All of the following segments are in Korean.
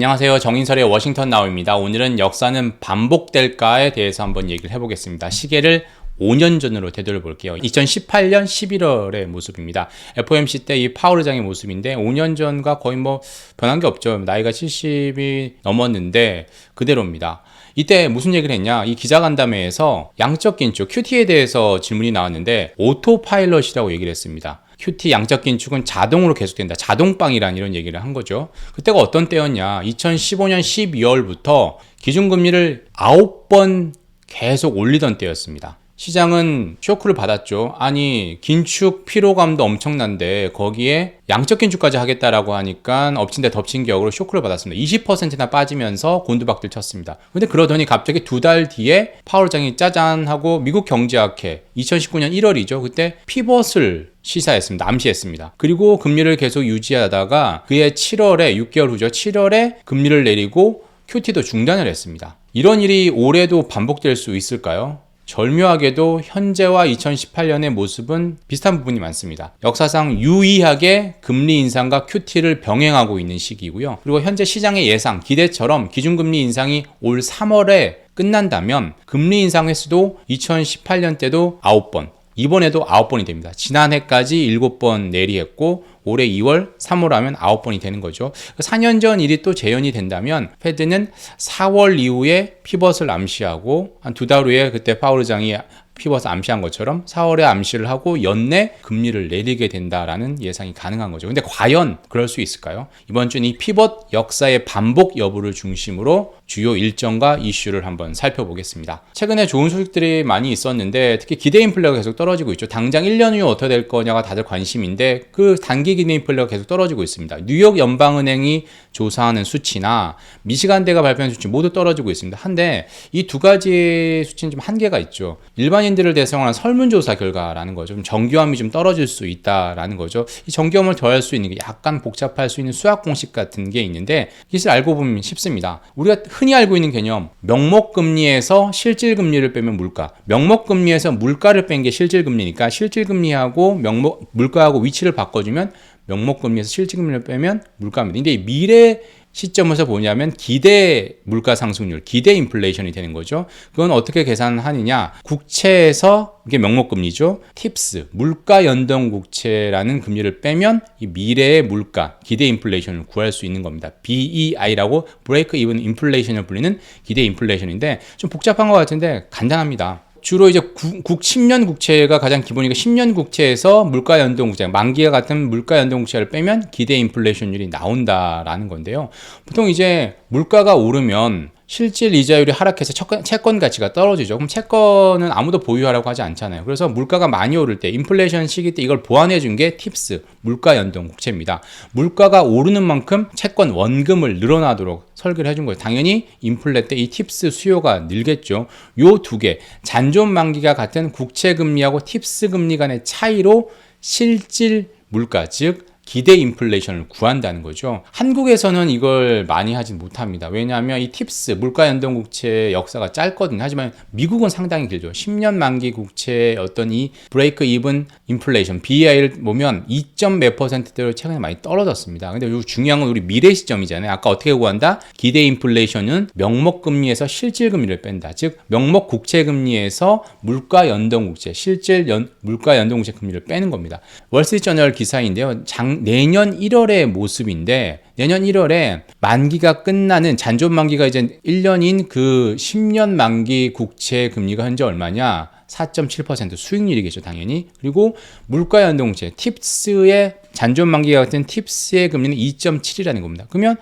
안녕하세요. 정인설의 워싱턴 나우입니다. 오늘은 역사는 반복될까에 대해서 한번 얘기를 해보겠습니다. 시계를 5년 전으로 되돌아볼게요. 2018년 11월의 모습입니다. FOMC 때 이 파월 의장의 모습인데 5년 전과 거의 뭐 변한 게 없죠. 나이가 70이 넘었는데 그대로입니다. 이때 무슨 얘기를 했냐? 이 기자간담회에서 양적 긴축 QT에 대해서 질문이 나왔는데 오토 파일럿이라고 얘기를 했습니다. QT 양적 긴축은 자동으로 계속된다. 자동빵이란 이런 얘기를 한 거죠. 그때가 어떤 때였냐? 2015년 12월부터 기준금리를 9번 계속 올리던 때였습니다. 시장은 쇼크를 받았죠. 아니, 긴축 피로감도 엄청난데 거기에 양적 긴축까지 하겠다라고 하니까 엎친 데 덮친 격으로 쇼크를 받았습니다. 20%나 빠지면서 곤두박질 쳤습니다. 근데 그러더니 갑자기 두 달 뒤에 파월장이 짜잔 하고 미국 경제학회 2019년 1월이죠. 그때 피벗을 시사했습니다. 암시했습니다. 그리고 금리를 계속 유지하다가 그해 7월에 6개월 후죠. 7월에 금리를 내리고 QT도 중단을 했습니다. 이런 일이 올해도 반복될 수 있을까요? 절묘하게도 현재와 2018년의 모습은 비슷한 부분이 많습니다. 역사상 유의하게 금리 인상과 QT를 병행하고 있는 시기고요. 그리고 현재 시장의 예상, 기대처럼 기준금리 인상이 올 3월에 끝난다면 금리 인상 횟수도 2018년 때도 9번, 이번에도 9번이 됩니다. 지난해까지 7번 내리했고 올해 2월, 3월 하면 9번이 되는 거죠. 4년 전 일이 또 재현이 된다면 패드는 4월 이후에 피벗을 암시하고 한 두 달 후에 그때 파월 의장이 피벗 암시한 것처럼 4월에 암시를 하고 연내 금리를 내리게 된다라는 예상이 가능한 거죠. 근데 과연 그럴 수 있을까요? 이번 주는 이 피벗 역사의 반복 여부를 중심으로 주요 일정과 이슈를 한번 살펴보겠습니다. 최근에 좋은 소식들이 많이 있었는데 특히 기대 인플레가 계속 떨어지고 있죠. 당장 1년 후에 어떻게 될 거냐가 다들 관심인데 그 단기 기대 인플레가 계속 떨어지고 있습니다. 뉴욕 연방은행이 조사하는 수치나 미시간대가 발표한 수치 모두 떨어지고 있습니다. 한데 이 두 가지 수치는 좀 한계가 있죠. 일반인들을 대상으로 한 설문조사 결과라는 거죠. 좀 정교함이 좀 떨어질 수 있다라는 거죠. 이 정교함을 더할 수 있는 게 약간 복잡할 수 있는 수학 공식 같은 게 있는데 이것을 알고 보면 쉽습니다. 우리가 흔히 알고 있는 개념, 명목 금리에서 실질 금리를 빼면 물가. 명목 금리에서 물가를 뺀 게 실질 금리니까 실질 금리하고 명목, 물가하고 위치를 바꿔주면 명목금리에서 실질금리를 빼면 물가입니다. 근데 미래 시점에서 보냐면 기대 물가 상승률, 기대 인플레이션이 되는 거죠. 그건 어떻게 계산하느냐? 국채에서 이게 명목금리죠. 팁스, 물가 연동 국채라는 금리를 빼면 이 미래의 물가, 기대 인플레이션을 구할 수 있는 겁니다. BEI라고 브레이크 이븐 인플레이션을 불리는 기대 인플레이션인데 좀 복잡한 것 같은데 간단합니다. 주로 이제 국, 국 10년 국채가 가장 기본이니까 10년 국채에서 물가 연동 국채, 만기와 같은 물가 연동 국채를 빼면 기대 인플레이션율이 나온다라는 건데요. 보통 이제 물가가 오르면 실질 이자율이 하락해서 채권, 채권 가치가 떨어지죠. 그럼 채권은 아무도 보유하라고 하지 않잖아요. 그래서 물가가 많이 오를 때, 인플레이션 시기 때 이걸 보완해 준 게 팁스, 물가 연동 국채입니다. 물가가 오르는 만큼 채권 원금을 늘어나도록 설계를 해준 거예요. 당연히 인플레 때 이 팁스 수요가 늘겠죠. 요 두 개, 잔존 만기가 같은 국채 금리하고 팁스 금리 간의 차이로 실질 물가, 즉 기대 인플레이션을 구한다는 거죠. 한국에서는 이걸 많이 하진 못합니다. 왜냐하면 이 팁스, 물가 연동 국채 역사가 짧거든요. 하지만 미국은 상당히 길죠. 10년 만기 국채의 어떤 이 브레이크 이븐 인플레이션, BI를 보면 2점 몇 퍼센트대로 최근에 많이 떨어졌습니다. 근데 요 중요한 건 우리 미래 시점이잖아요. 아까 어떻게 구한다? 기대 인플레이션은 명목 금리에서 실질 금리를 뺀다. 즉 명목 국채 금리에서 물가 연동 국채, 실질 연, 물가 연동 국채 금리를 빼는 겁니다. 월스트리트 저널 기사인데요. 장 내년 1월의 모습인데 내년 1월에 만기가 끝나는 잔존 만기가 이제 1년인 그 10년 만기 국채 금리가 현재 얼마냐? 4.7% 수익률이겠죠, 당연히. 그리고 물가 연동제 팁스의 잔존 만기가 같은 팁스의 금리는 2.7이라는 겁니다. 그러면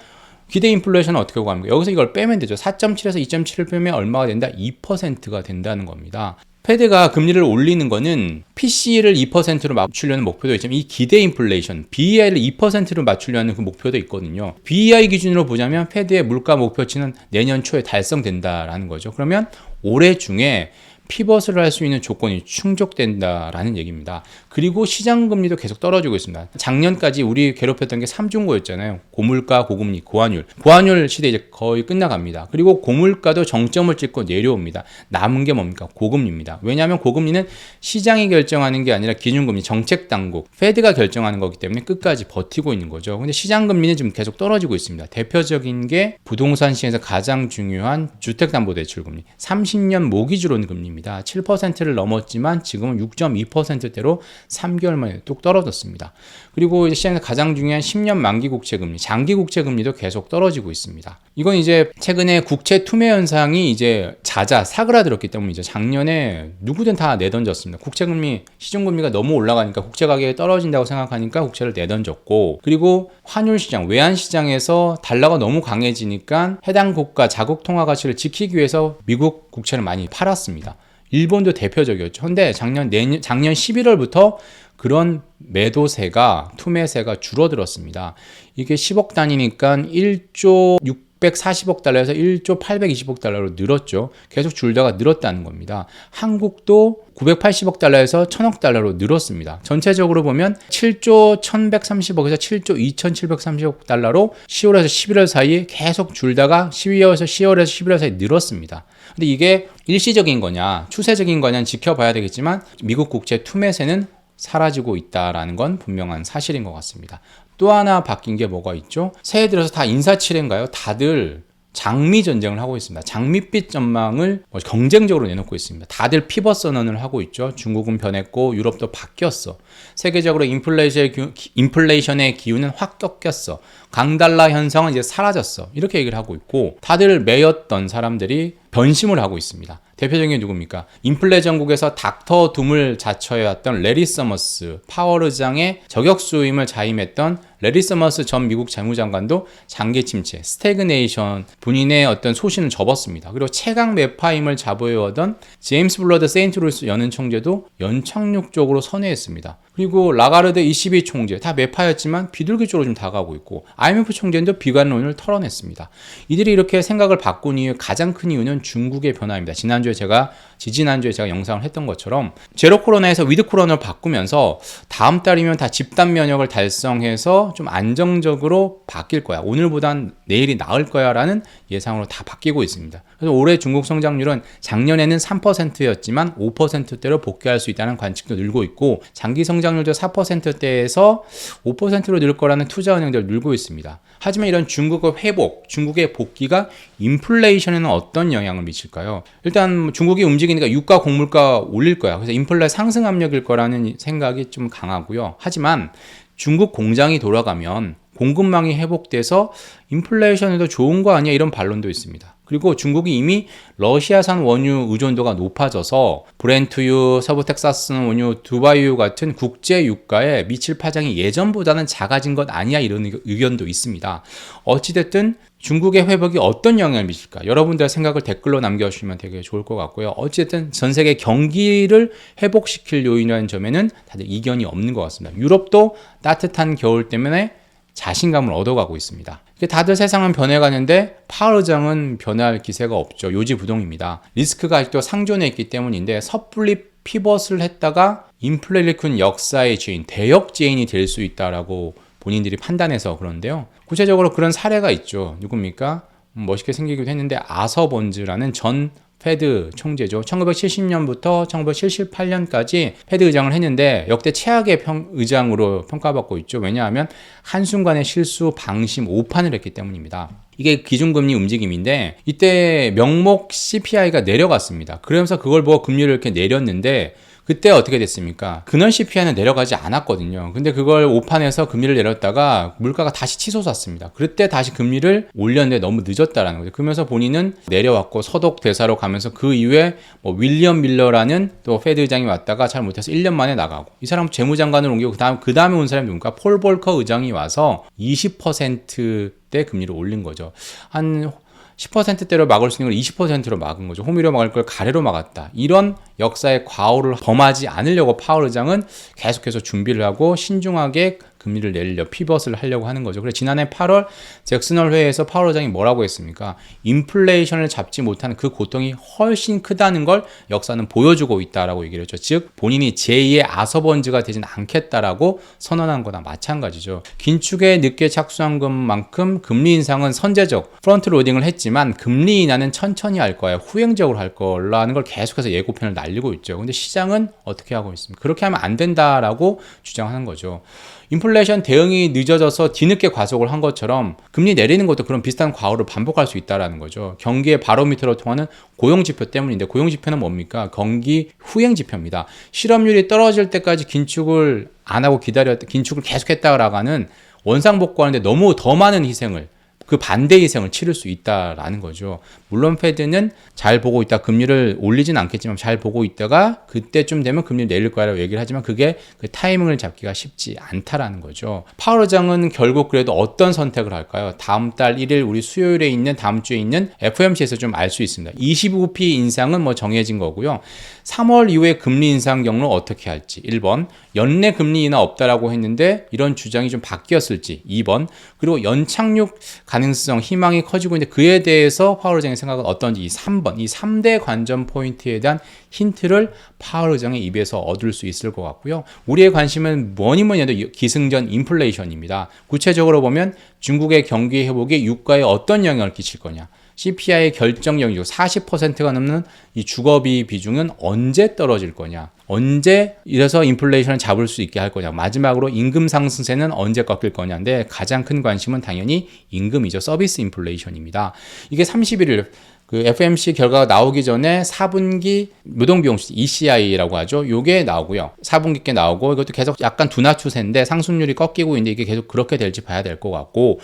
기대 인플레이션은 어떻게 구합니까? 여기서 이걸 빼면 되죠. 4.7에서 2.7을 빼면 얼마가 된다? 2%가 된다는 겁니다. 페드가 금리를 올리는 거는 PC를 2%로 맞추려는 목표도 있지만 이 기대 인플레이션 BEI를 2%로 맞추려는 그 목표도 있거든요. BEI 기준으로 보자면 페드의 물가 목표치는 내년 초에 달성된다라는 거죠. 그러면 올해 중에 피벗을 할 수 있는 조건이 충족된다라는 얘기입니다. 그리고 시장 금리도 계속 떨어지고 있습니다. 작년까지 우리 괴롭혔던 게 삼중고였잖아요. 고물가, 고금리, 고환율. 고환율 시대 이제 거의 끝나갑니다. 그리고 고물가도 정점을 찍고 내려옵니다. 남은 게 뭡니까? 고금리입니다. 왜냐하면 고금리는 시장이 결정하는 게 아니라 기준금리, 정책 당국, 페드가 결정하는 거기 때문에 끝까지 버티고 있는 거죠. 근데 시장 금리는 지금 계속 떨어지고 있습니다. 대표적인 게 부동산 시장에서 가장 중요한 주택담보대출금리, 30년 모기지론 금리입니다. 7%를 넘었지만 지금은 6.2%대로 3개월 만에 뚝 떨어졌습니다. 그리고 이제 시장에서 가장 중요한 10년 만기 국채 금리, 장기 국채 금리도 계속 떨어지고 있습니다. 이건 이제 최근에 국채 투매 현상이 이제 자자 사그라들었기 때문에 이제 작년에 누구든 다 내던졌습니다. 국채 금리 시중 금리가 너무 올라가니까 국채 가격이 떨어진다고 생각하니까 국채를 내던졌고 그리고 환율 시장, 외환 시장에서 달러가 너무 강해지니까 해당 국가 자국 통화 가치를 지키기 위해서 미국 국채를 많이 팔았습니다. 일본도 대표적이었죠. 근데 작년 내년 작년 11월부터 그런 매도세가 투매세가 줄어들었습니다. 이게 10억 단위니까 1조 640억 달러에서 1조 820억 달러로 늘었죠. 계속 줄다가 늘었다는 겁니다. 한국도 980억 달러에서 1000억 달러로 늘었습니다. 전체적으로 보면 7조 1130억에서 7조 2730억 달러로 10월에서 11월 사이에 계속 줄다가 12월에서 10월에서 11월 사이에 늘었습니다. 근데 이게 일시적인 거냐, 추세적인 거냐는 지켜봐야 되겠지만 미국 국채 투매세는 사라지고 있다라는 건 분명한 사실인 것 같습니다. 또 하나 바뀐 게 뭐가 있죠? 새해 들어서 다 인사치레인가요? 다들 장미 전쟁을 하고 있습니다. 장밋빛 전망을 뭐 경쟁적으로 내놓고 있습니다. 다들 피벗 선언을 하고 있죠. 중국은 변했고 유럽도 바뀌었어. 세계적으로 인플레이션의, 기, 인플레이션 의 기운은 확 꺾였어. 강달러 현상은 이제 사라졌어. 이렇게 얘기를 하고 있고 다들 매였던 사람들이 변심을 하고 있습니다. 대표적인 게 누굽니까? 인플레 전국에서 닥터 둠을 자처해왔던 레리 서머스, 파워르장의 저격수임을 자임했던 레리 서머스 전 미국 재무장관도 장기 침체, 스태그네이션, 본인의 어떤 소신을 접었습니다. 그리고 최강 매파임을 자부해오던 제임스 블러드 세인트루이스 연은 총재도 연착륙 쪽으로 선회했습니다. 그리고 라가르드 22 총재 다 매파였지만 비둘기 쪽으로 좀 다가오고 있고 IMF 총재도 비관론을 털어냈습니다. 이들이 이렇게 생각을 바꾼 이유 가장 큰 이유는 중국의 변화입니다. 지난주에 제가 지지난주에 제가 영상을 했던 것처럼 제로 코로나에서 위드 코로나를 바꾸면서 다음 달이면 다 집단 면역을 달성해서 좀 안정적으로 바뀔 거야. 오늘보단 내일이 나을 거야 라는 예상으로 다 바뀌고 있습니다. 그래서 올해 중국 성장률은 작년에는 3%였지만 5%대로 복귀할 수 있다는 관측도 늘고 있고 장기 성장률도 4%대에서 5%로 늘 거라는 투자 은행들 늘고 있습니다. 하지만 이런 중국의 회복, 중국의 복귀가 인플레이션에는 어떤 영향을 미칠까요? 일단 중국이 움직이니까 유가 공물가 올릴 거야. 그래서 인플레 상승 압력일 거라는 생각이 좀 강하고요. 하지만 중국 공장이 돌아가면 공급망이 회복돼서 인플레이션에도 좋은 거 아니야 이런 반론도 있습니다. 그리고 중국이 이미 러시아산 원유 의존도가 높아져서 브렌트유, 서부 텍사스 원유, 두바이유 같은 국제 유가에 미칠 파장이 예전보다는 작아진 것 아니야 이런 의견도 있습니다. 어찌됐든 중국의 회복이 어떤 영향을 미칠까? 여러분들의 생각을 댓글로 남겨주시면 되게 좋을 것 같고요. 어쨌든 전 세계 경기를 회복시킬 요인이라는 점에는 다들 이견이 없는 것 같습니다. 유럽도 따뜻한 겨울 때문에 자신감을 얻어가고 있습니다. 다들 세상은 변해가는데 파르장은 변할 기세가 없죠. 요지부동입니다. 리스크가 아직도 상존해 있기 때문인데 섣불리 피벗을 했다가 인플레를 큰 역사의 죄인, 대역죄인이 될 수 있다라고 본인들이 판단해서 그런데요. 구체적으로 그런 사례가 있죠. 누굽니까? 멋있게 생기기도 했는데 아서본즈라는 전 페드 총재죠. 1970년부터 1978년까지 페드 의장을 했는데 역대 최악의 평, 의장으로 평가받고 있죠. 왜냐하면 한순간의 실수, 방심, 오판을 했기 때문입니다. 이게 기준금리 움직임인데 이때 명목 CPI가 내려갔습니다. 그러면서 그걸 보고 금리를 이렇게 내렸는데 그때 어떻게 됐습니까? 근원 CPI는 내려가지 않았거든요. 근데 그걸 오판해서 금리를 내렸다가 물가가 다시 치솟았습니다. 그때 다시 금리를 올렸는데 너무 늦었다라는 거죠. 그러면서 본인은 내려왔고 서독 대사로 가면서 그 이후에 뭐 윌리엄 밀러라는 또 페드 의장이 왔다가 잘 못해서 1년 만에 나가고 이 사람 재무장관을 옮기고 그다음 그 다음에 온 사람이 누굽니까? 폴 볼커 의장이 와서 20%대 금리를 올린 거죠. 한 10%대로 막을 수 있는 걸 20%로 막은 거죠. 호미로 막을 걸 가래로 막았다. 이런 역사의 과오를 범하지 않으려고 파월 의장은 계속해서 준비를 하고 신중하게 금리를 내리려 피벗을 하려고 하는 거죠. 그래서 지난해 8월 잭슨홀 회의에서 파월 의장이 뭐라고 했습니까? 인플레이션을 잡지 못하는 그 고통이 훨씬 크다는 걸 역사는 보여주고 있다라고 얘기를 했죠. 즉 본인이 제2의 아서번즈가 되진 않겠다라고 선언한 거나 마찬가지죠. 긴축에 늦게 착수한 것만큼 금리 인상은 선제적 프런트 로딩을 했지만 금리 인하는 천천히 할 거예요. 후행적으로 할 거라는 걸 계속해서 예고편을 날리고 있죠. 근데 시장은 어떻게 하고 있습니까? 그렇게 하면 안 된다라고 주장하는 거죠. 인플레이션 대응이 늦어져서 뒤늦게 과속을 한 것처럼 금리 내리는 것도 그런 비슷한 과오를 반복할 수 있다라는 거죠. 경기의 바로미터로 통하는 고용 지표 때문인데 고용 지표는 뭡니까? 경기 후행 지표입니다. 실업률이 떨어질 때까지 긴축을 안 하고 기다렸 긴축을 계속했다라고 하는 원상복구하는데 너무 더 많은 희생을 그 반대 희생을 치를 수 있다라는 거죠. 물론 페드는 잘 보고 있다. 금리를 올리진 않겠지만 잘 보고 있다가 그때쯤 되면 금리를 내릴 거라고 얘기를 하지만 그게 그 타이밍을 잡기가 쉽지 않다라는 거죠. 파월 의장은 결국 그래도 어떤 선택을 할까요? 다음 달 1일 우리 수요일에 있는 다음 주에 있는 FOMC에서 좀 알 수 있습니다. 25p 인상은 뭐 정해진 거고요. 3월 이후에 금리 인상 경로 어떻게 할지 1번 연내 금리 인하 없다라고 했는데 이런 주장이 좀 바뀌었을지 2번 그리고 연착륙 가 능성 희망이 커지고 있는데 그에 대해서 파월 의장의 생각은 어떤지 이 3번 이 3대 관전 포인트에 대한 힌트를 파월 의장의 입에서 얻을 수 있을 것 같고요. 우리의 관심은 뭐니 뭐니 해도 기승전 인플레이션입니다. 구체적으로 보면 중국의 경기 회복이 유가에 어떤 영향을 끼칠 거냐 CPI의 결정력이고 40%가 넘는 이 주거비 비중은 언제 떨어질 거냐? 언제 이래서 인플레이션을 잡을 수 있게 할 거냐? 마지막으로 임금 상승세는 언제 꺾일 거냐인데 가장 큰 관심은 당연히 임금이죠. 서비스 인플레이션입니다. 이게 31일 그 FMC 결과가 나오기 전에 4분기 노동비용수 ECI라고 하죠. 요게 나오고요. 4분기 께 나오고 이것도 계속 약간 둔화 추세인데 상승률이 꺾이고 있는데 이게 계속 그렇게 될지 봐야 될 것 같고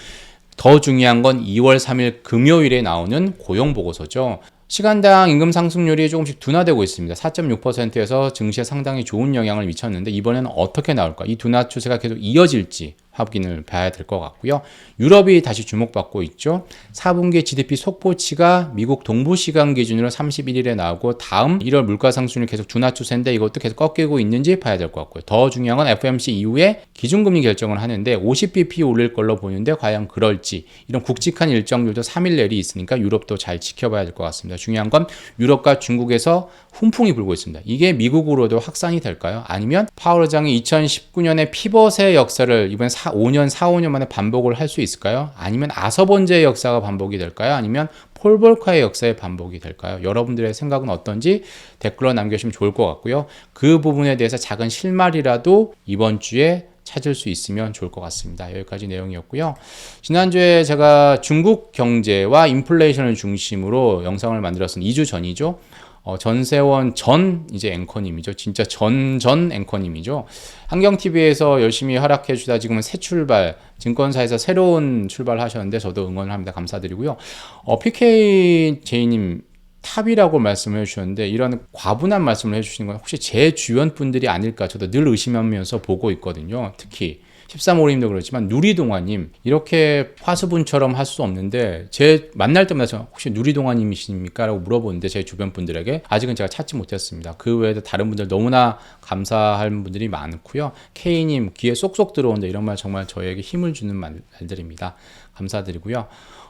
더 중요한 건 2월 3일 금요일에 나오는 고용 보고서죠. 시간당 임금 상승률이 조금씩 둔화되고 있습니다. 4.6%에서 증시에 상당히 좋은 영향을 미쳤는데 이번에는 어떻게 나올까? 이 둔화 추세가 계속 이어질지 확인을 봐야 될 것 같고요. 유럽이 다시 주목받고 있죠. 4분기 GDP 속보치가 미국 동부 시간 기준으로 31일에 나오고 다음 1월 물가 상승률 계속 둔화 추세인데 이것도 계속 꺾이고 있는지 봐야 될 것 같고요. 더 중요한 건 FMC 이후에 기준금리 결정을 하는데 50bp 올릴 걸로 보이는데 과연 그럴지 이런 굵직한 일정들도 3일 내리 있으니까 유럽도 잘 지켜봐야 될 것 같습니다. 중요한 건 유럽과 중국에서 훈풍이 불고 있습니다. 이게 미국으로도 확산이 될까요? 아니면 파월 의장이 2019년에 피벗의 역사를 이번 4, 5년, 4, 5년 만에 반복을 할 수 있을까요? 아니면 아서번제의 역사가 반복이 될까요? 아니면 폴볼카의 역사의 반복이 될까요? 여러분들의 생각은 어떤지 댓글로 남겨주시면 좋을 것 같고요. 그 부분에 대해서 작은 실말이라도 이번 주에 찾을 수 있으면 좋을 것 같습니다. 여기까지 내용이었고요. 지난주에 제가 중국 경제와 인플레이션을 중심으로 영상을 만들었습니다. 2주 전이죠. 어, 전세원 전 이제 앵커님이죠. 진짜 전전 앵커님이죠. 한경TV에서 열심히 활약해 주다 지금은 새 출발, 증권사에서 새로운 출발하셨는데 저도 응원을 합니다. 감사드리고요. 어, PKJ님 탑이라고 말씀을 해주셨는데 이런 과분한 말씀을 해주시는 건 혹시 제 주변 분들이 아닐까 저도 늘 의심하면서 보고 있거든요. 특히 13호님도 그렇지만 누리동화님 이렇게 화수분처럼 할 수 없는데 제 만날 때마다 저 혹시 누리동화님이십니까? 라고 물어보는데 제 주변 분들에게 아직은 제가 찾지 못했습니다. 그 외에도 다른 분들 너무나 감사할 분들이 많고요. K님 귀에 쏙쏙 들어온다 이런 말 정말 저에게 힘을 주는 말들입니다. 감사드리고요.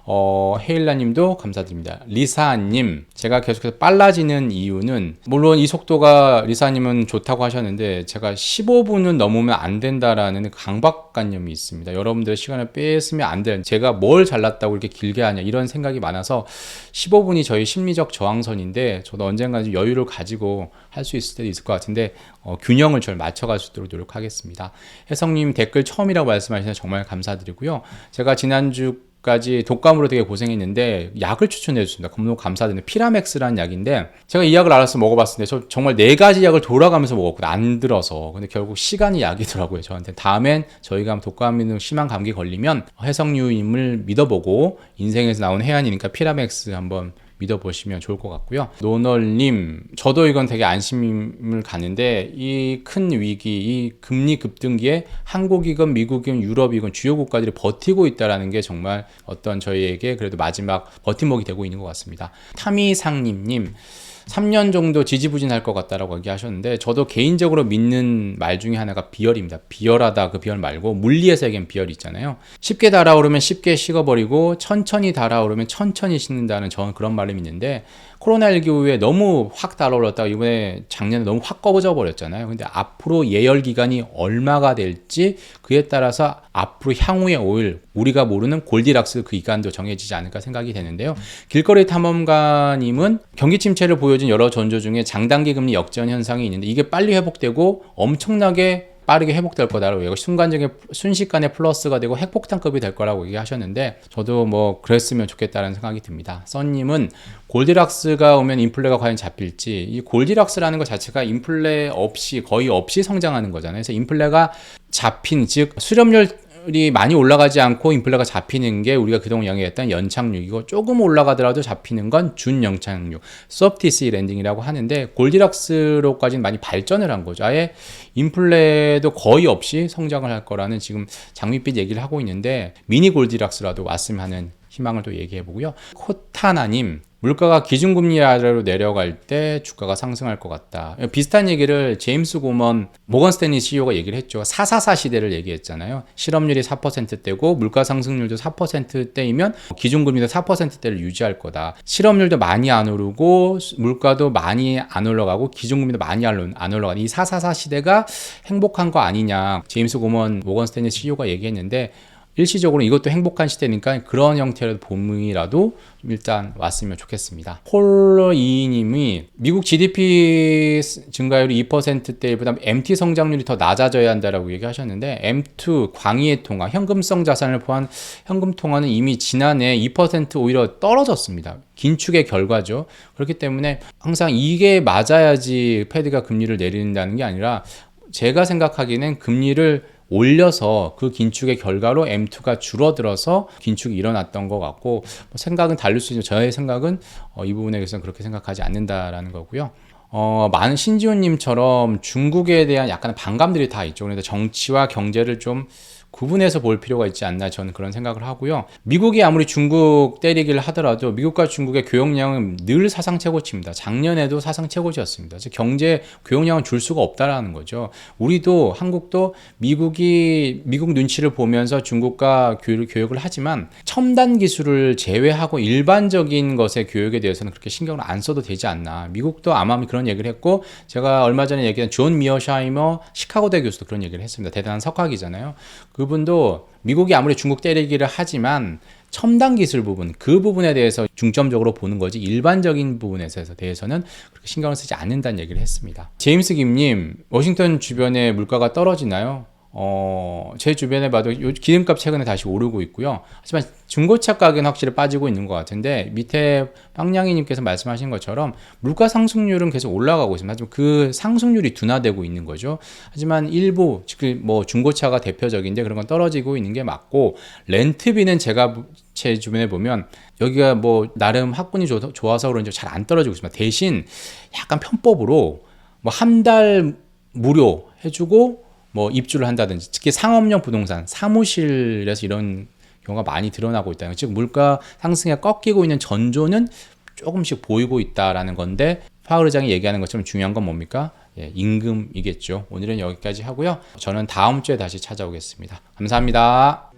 어, 헤일라님도 감사드립니다. 리사님, 제가 계속해서 빨라지는 이유는 물론 이 속도가 리사님은 좋다고 하셨는데 제가 15분은 넘으면 안 된다라는 강박관념이 있습니다. 여러분들의 시간을 뺏으면 안 되는 제가 뭘 잘났다고 이렇게 길게 하냐 이런 생각이 많아서 15분이 저희 심리적 저항선인데 저도 언젠가 여유를 가지고 할 수 있을 때도 있을 것 같은데 어, 균형을 잘 맞춰갈 수 있도록 노력하겠습니다. 혜성님 댓글 처음이라고 말씀하시는 정말 감사드리고요. 제가 지난 주 까지 독감으로 되게 고생했는데 약을 추천해 주셨습니다. 너무 감사드립니다. 피라맥스라는 약인데 제가 이 약을 알아서 먹어봤는데 저 정말 네 가지 약을 돌아가면서 먹었거든요. 안 들어서 근데 결국 시간이 약이더라고요. 저한테 다음엔 저희가 독감 심한 감기 걸리면 해성유임을 믿어보고 인생에서 나온 해안이니까 피라맥스 한번 믿어보시면 좋을 것 같고요. 노널님, 저도 이건 되게 안심을 가는데 이 큰 위기, 이 금리 급등기에 한국이건 미국이건 유럽이건 주요 국가들이 버티고 있다라는 게 정말 어떤 저희에게 그래도 마지막 버팀목이 되고 있는 것 같습니다. 타미상님님, 3년 정도 지지부진할 것 같다라고 얘기하셨는데 저도 개인적으로 믿는 말 중에 하나가 비열입니다. 비열하다 그 비열 말고 물리에서 얘기한 비열이 있잖아요. 쉽게 달아오르면 쉽게 식어버리고 천천히 달아오르면 천천히 식는다는 저는 그런 말을 믿는데 코로나19 이후에 너무 확 달아올랐다가 이번에 작년에 너무 확 꺼져 버렸잖아요. 근데 앞으로 예열 기간이 얼마가 될지 그에 따라서 앞으로 향후에 올 우리가 모르는 골디락스 그 기간도 정해지지 않을까 생각이 되는데요. 길거리 탐험가님은 경기 침체를 보여준 여러 전조 중에 장단기 금리 역전 현상이 있는데 이게 빨리 회복되고 엄청나게 빠르게 회복될 거다라고 얘기 순간적인 순식간에 플러스가 되고 핵폭탄급이 될 거라고 얘기하셨는데 저도 뭐 그랬으면 좋겠다는 생각이 듭니다. 써님은 골디락스가 오면 인플레가 과연 잡힐지 이 골디락스라는 것 자체가 인플레 없이 거의 없이 성장하는 거잖아요. 그래서 인플레가 잡힌 즉 수렴률 이 많이 올라가지 않고 인플레가 잡히는 게 우리가 그동안 이야기했던 연착륙이고 조금 올라가더라도 잡히는 건 준연착륙, 소프티시 랜딩이라고 하는데 골디락스로까지는 많이 발전을 한 거죠. 아예 인플레도 거의 없이 성장을 할 거라는 지금 장밋빛 얘기를 하고 있는데 미니 골디락스라도 왔으면 하는 희망을 또 얘기해 보고요. 코타나님 물가가 기준금리 아래로 내려갈 때 주가가 상승할 것 같다. 비슷한 얘기를 제임스 고먼 모건 스탠리 CEO가 얘기를 했죠. 444 시대를 얘기했잖아요. 실업률이 4%대고 물가 상승률도 4%대이면 기준금리도 4%대를 유지할 거다. 실업률도 많이 안 오르고 물가도 많이 안 올라가고 기준금리도 많이 안 올라가는 이 444 시대가 행복한 거 아니냐. 제임스 고먼 모건 스탠리 CEO가 얘기했는데 일시적으로 이것도 행복한 시대니까 그런 형태의 봄이라도 일단 왔으면 좋겠습니다. 폴러 이님이 미국 GDP 증가율이 2%대보다 MT 성장률이 더 낮아져야 한다라고 얘기하셨는데 M2 광의의 통화, 현금성 자산을 포함한 현금 통화는 이미 지난해 2% 오히려 떨어졌습니다. 긴축의 결과죠. 그렇기 때문에 항상 이게 맞아야지 패드가 금리를 내린다는 게 아니라 제가 생각하기에는 금리를 올려서 그 긴축의 결과로 M2가 줄어들어서 긴축이 일어났던 것 같고 뭐 생각은 다를 수 있는 저의 생각은 어, 이 부분에 대해서는 그렇게 생각하지 않는다라는 거고요. 어, 많은 신지훈님처럼 중국에 대한 약간 반감들이 다 있죠. 그런데 정치와 경제를 좀 구분해서 볼 필요가 있지 않나 저는 그런 생각을 하고요. 미국이 아무리 중국 때리기를 하더라도 미국과 중국의 교역량은 늘 사상 최고치입니다. 작년에도 사상 최고치였습니다. 즉 경제 교역량은 줄 수가 없다라는 거죠. 우리도 한국도 미국이 미국 눈치를 보면서 중국과 교육을, 하지만 첨단 기술을 제외하고 일반적인 것의 교육에 대해서는 그렇게 신경을 안 써도 되지 않나. 미국도 아마 그런 얘기를 했고 제가 얼마 전에 얘기한 존 미어샤이머 시카고대 교수도 그런 얘기를 했습니다. 대단한 석학이잖아요. 그 그분도 미국이 아무리 중국 때리기를 하지만 첨단 기술 부분 그 부분에 대해서 중점적으로 보는 거지 일반적인 부분에 대해서는 그렇게 신경을 쓰지 않는다는 얘기를 했습니다. 제임스 김님 워싱턴 주변에 물가가 떨어지나요? 어, 제 주변에 봐도 요 기름값 최근에 다시 오르고 있고요. 하지만 중고차 가격은 확실히 빠지고 있는 것 같은데 밑에 빵냥이님께서 말씀하신 것처럼 물가 상승률은 계속 올라가고 있습니다. 하지만 그 상승률이 둔화되고 있는 거죠. 하지만 일부 뭐 중고차가 대표적인데 그런 건 떨어지고 있는 게 맞고 렌트비는 제가 제 주변에 보면 여기가 뭐 나름 학군이 좋아서 그런지 잘 안 떨어지고 있습니다. 대신 약간 편법으로 뭐 한 달 무료 해주고 뭐 입주를 한다든지 특히 상업용 부동산 사무실에서 이런 경우가 많이 드러나고 있다. 즉 물가 상승에 꺾이고 있는 전조는 조금씩 보이고 있다라는 건데 파월 의장이 얘기하는 것처럼 중요한 건 뭡니까? 예, 임금이겠죠. 오늘은 여기까지 하고요. 저는 다음 주에 다시 찾아오겠습니다. 감사합니다.